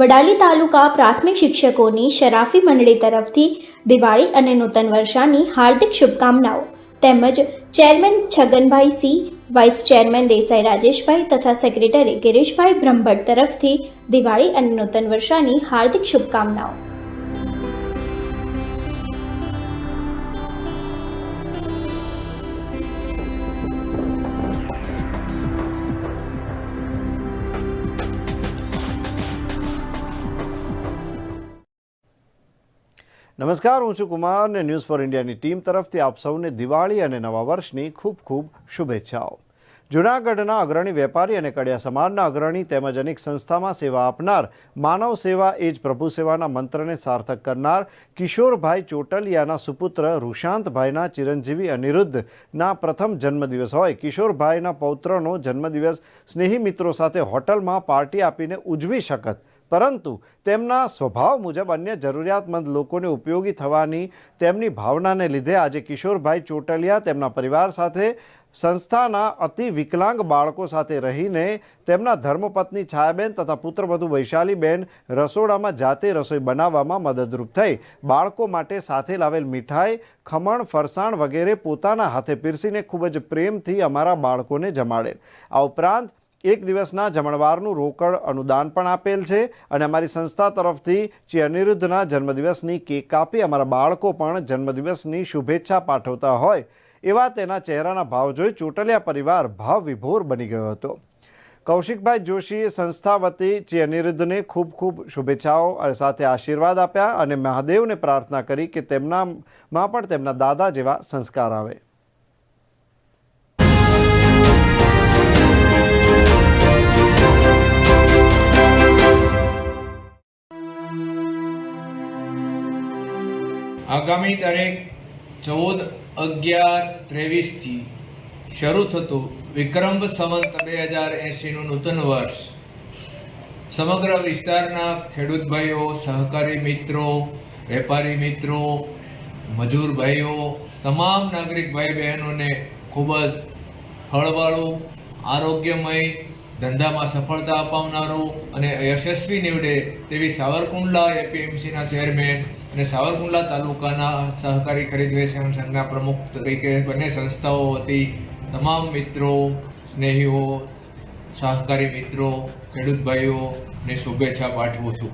વડાલી તાલુકા પ્રાથમિક શિક્ષકોની શરાફી મંડળી તરફથી દિવાળી અને નૂતન વર્ષાની હાર્દિક શુભકામનાઓ. તેમજ chairman Chhaganbhai C, vice chairman Desai Rajeshbhai તથા સેક્રેટરી ગિરીશભાઈ બ્રહ્મભટ્ટ તરફથી દિવાળી અને નૂતન વર્ષાની હાર્દિક શુભકામનાઓ. નમસ્કાર, હું છું કુમાર ને ન્યૂઝ ફોર ઇન્ડિયાની ટીમ તરફથી આપ સૌને દિવાળી અને નવા વર્ષની ખૂબ ખૂબ શુભેચ્છાઓ. જૂનાગઢના અગ્રણી વેપારી અને કડિયા સમાજના અગ્રણી તેમજ અનેક સંસ્થામાં સેવા આપનાર માનવ સેવા એ જ પ્રભુ સેવાના મંત્રને સાર્થક કરનાર કિશોરભાઈ ચોટલિયાના સુપુત્ર ઋષાંતભાઈના ચિરંજીવી અનિરુદ્ધના પ્રથમ જન્મદિવસ હોય. કિશોરભાઈના પૌત્રનો જન્મદિવસ સ્નેહી મિત્રો સાથે હોટલમાં પાર્ટી આપીને ઉજવી શકત પરંતુ તેમના સ્વભાવ મુજબ અન્ય જરૂરિયાતમંદ લોકોને ઉપયોગી થવાની તેમની ભાવનાને લીધે આજે કિશોરભાઈ ચોટલિયા તેમના પરિવાર સાથે સંસ્થાના અતિ વિકલાંગ બાળકો સાથે રહીને તેમના ધર્મપત્ની છાયાબેન તથા પુત્રવધુ વૈશાલીબેન રસોડામાં જાતે રસોઈ બનાવવામાં મદદરૂપ થઈ બાળકો માટે સાથે લાવેલ મીઠાઈ, ખમણ, ફરસાણ વગેરે પોતાના હાથે પીરસીને ખૂબ જ પ્રેમથી અમારા બાળકોને જમાડેલ. આ ઉપરાંત એક દિવસના જમણવારનું રોકડ અનુદાન પણ આપેલ છે અને અમારી સંસ્થા તરફથી શ્રી અનિરુદ્ધના જન્મદિવસની કેક કાપી અમારા બાળકો પણ જન્મદિવસની શુભેચ્છા પાઠવતા હોય એવા તેના ચહેરાના ભાવ જોઈ ચોટલિયા પરિવાર ભાવ વિભોર બની ગયો હતો. કૌશિકભાઈ જોશીએ સંસ્થા વતી શ્રી અનિરુદ્ધને ખૂબ ખૂબ શુભેચ્છાઓ અને સાથે આશીર્વાદ આપ્યા અને મહાદેવને પ્રાર્થના કરી કે તેમનામાં પણ તેમના દાદા જેવા સંસ્કાર આવે. આગામી તારીખ ચૌદ અગિયાર ત્રેવીસથી શરૂ થતું વિક્રમ સંવંત બે હજાર એંશીનું નૂતન વર્ષ. સમગ્ર વિસ્તારના ખેડૂત ભાઈઓ, સહકારી મિત્રો, વેપારી મિત્રો, મજૂર ભાઈઓ, તમામ નાગરિક ભાઈ બહેનોને ખૂબ જ ફળવાળું આરોગ્યમય ધંધામાં સફળતા અપાવનારો અને યશસ્વી નીવડે તેવી સાવરકુંડલા એપીએમસીના ચેરમેન અને સાવરકુંડલા તાલુકાના સહકારી ખરીદ વેચાણ સંઘના પ્રમુખ તરીકે બંને સંસ્થાઓ વતી તમામ મિત્રો, સ્નેહીઓ, સહકારી મિત્રો, ખેડૂત ભાઈઓને શુભેચ્છા પાઠવું છું.